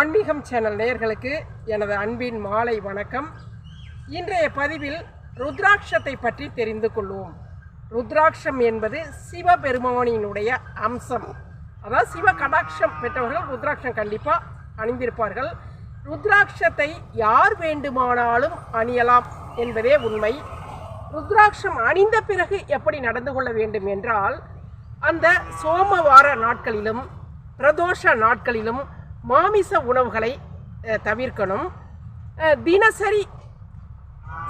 ஆன்மீகம் சேனல் நேயர்களுக்கு எனது அன்பின் மாலை வணக்கம். இன்றைய பதிவில் ருத்ராட்சத்தை பற்றி தெரிந்து கொள்வோம். ருத்ராட்சம் என்பது சிவபெருமானினுடைய அம்சம். அதாவது சிவ கடாட்சம் பெற்றவர்கள் ருத்ராட்சம் கண்டிப்பாக அணிந்திருப்பார்கள். ருத்ராட்சத்தை யார் வேண்டுமானாலும் அணியலாம் என்பதே உண்மை. ருத்ராட்சம் அணிந்த பிறகு எப்படி நடந்து கொள்ள வேண்டும் என்றால் அந்த சோமவார நாட்களிலும் பிரதோஷ நாட்களிலும் மாமிச உணவுகளை தவிர்க்கணும். தினசரி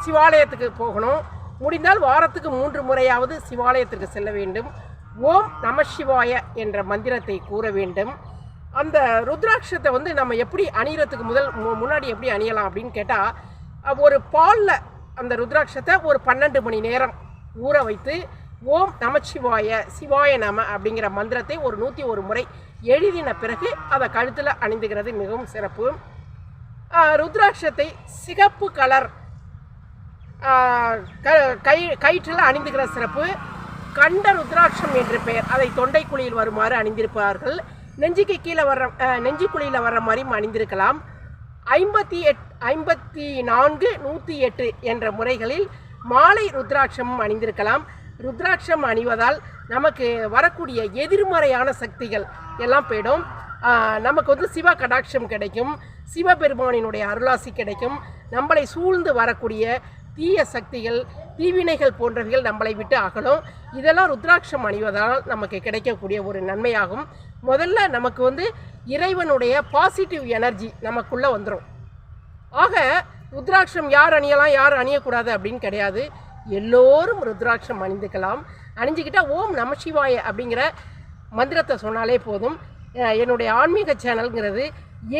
சிவாலயத்துக்கு போகணும். முடிந்தால் வாரத்துக்கு மூன்று முறையாவது சிவாலயத்திற்கு செல்ல வேண்டும். ஓம் நம சிவாய என்ற மந்திரத்தை கூற வேண்டும். அந்த ருத்ராட்சத்தை வந்து நம்ம எப்படி அணியறதுக்கு முதல் மு- முன்னாடி எப்படி அணியலாம் அப்படின்னு கேட்டால் ஒரு பாலில் அந்த ருத்ராட்சத்தை ஒரு பன்னெண்டு மணி நேரம் ஊற வைத்து ஓம் நமச்சிவாய சிவாய நம அப்படிங்கிற மந்திரத்தை ஒரு நூற்றி ஒரு முறை எழுதின பிறகு அதை கழுத்தில் அணிந்துகிறது மிகவும் சிறப்பு. ருத்ராட்சத்தை சிகப்பு கலர் க- கை கயிற்றில் அணிந்துகிற சிறப்பு. கண்ட ருத்ராட்சம் என்று பெயர். அதை தொண்டைக்குழியில் வருமாறு அணிந்திருப்பார்கள். நெஞ்சுக்கு கீழே வர்ற ஆஹ் நெஞ்சுக்குழியில் வர்ற மாதிரியும் அணிந்திருக்கலாம். ஐம்பத்தி எட் ஐம்பத்தி நான்கு நூற்றி எட்டு என்ற முறைகளில் மாலை ருத்ராட்சமும் அணிந்திருக்கலாம். ருத்ராட்சம் அணிவதால் நமக்கு வரக்கூடிய எதிர்மறையான சக்திகள் எல்லாம் போயிடும். நமக்கு வந்து சிவ கடாட்சம் கிடைக்கும். சிவபெருமானினுடைய அருளாசி கிடைக்கும். நம்மளை சூழ்ந்து வரக்கூடிய தீய சக்திகள் தீவினைகள் போன்றவைகள் நம்மளை விட்டு அகலும். இதெல்லாம் ருத்ராட்சம் அணிவதால் நமக்கு கிடைக்கக்கூடிய ஒரு நன்மையாகும். முதல்ல நமக்கு வந்து இறைவனுடைய பாசிட்டிவ் எனர்ஜி நமக்குள்ளே வந்துடும் ஆக ருத்ராட்சம் யார் அணியலாம் யார் அணியக்கூடாது அப்படின்னு கிடையாது. எல்லோரும் ருத்ராட்சம் அணிந்துக்கலாம். அணிஞ்சுக்கிட்டால் ஓம் நமசிவாய அப்படிங்கிற மந்திரத்தை சொன்னாலே போதும். என்னுடைய ஆன்மீக சேனல்ங்கிறது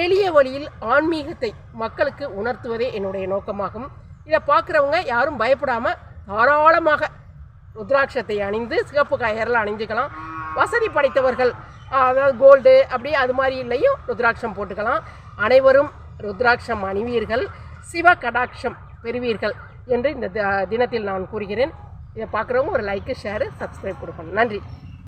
எளிய வழியில் ஆன்மீகத்தை மக்களுக்கு உணர்த்துவதே என்னுடைய நோக்கமாகும். இதை பார்க்குறவங்க யாரும் பயப்படாமல் தாராளமாக ருத்ராட்சத்தை அணிந்து சிகப்பு கயரில் அணிஞ்சுக்கலாம். வசதி படைத்தவர்கள் அதாவது கோல்டு அப்படி அது மாதிரி இல்லையும் ருத்ராட்சம் போட்டுக்கலாம். அனைவரும் ருத்ராட்சம் அணிவீர்கள் சிவ கடாட்சம் பெறுவீர்கள் என்று இந்த தினத்தில் நான் கூறுகிறேன். இதை பார்க்குறவங்க ஒரு லைக்கு ஷேரு சப்ஸ்கிரைப் கொடுக்கணும். நன்றி.